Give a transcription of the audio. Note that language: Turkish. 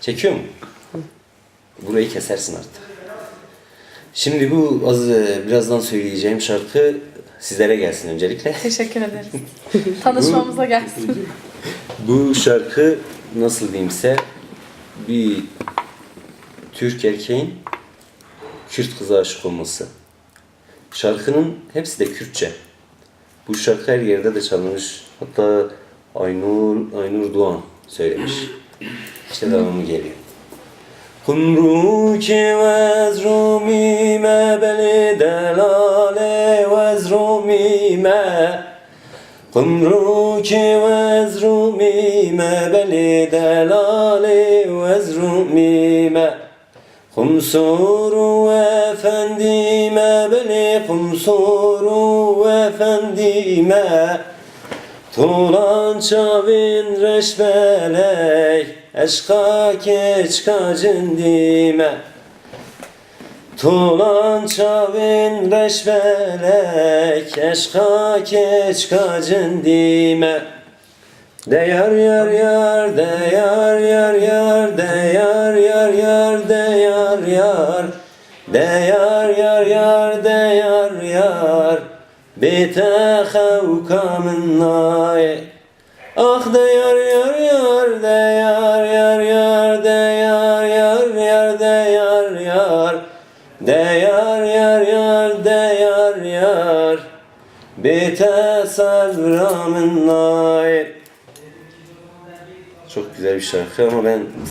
Çekiyor mu? Burayı kesersin artık. Şimdi bu az e, birazdan söyleyeceğim şarkı sizlere gelsin öncelikle. Teşekkür ederiz. Tanışmamıza gelsin. Bu şarkı nasıl diyeyimse bir Türk erkeğin Kürt kıza aşık olması. Şarkının hepsi de Kürtçe. Bu şarkı her yerde de çalınmış. Hatta Aynur, Aynur Doğan söylemiş. İşte devamı geliyor. Kumruki vezrumime beli delale vezrumime Kumruki vezrumime beli delale vezrumime Kumsuru efendime beli kumsuru efendime Tulan çavin reşbelek Eşka keçka cindime Tulan çavin reşbelek Eşka keçka cindime Deyar yar yar deyar yar yar deyar yar yar deyar yar deyar yar yar deyar yar Bite xevka min naye Ah deyar yar yar yar yar deyar yar yar deyar yar deyar yar yar. Deyar yar Bite sabra min naye Çok güzel bir şarkı ama ben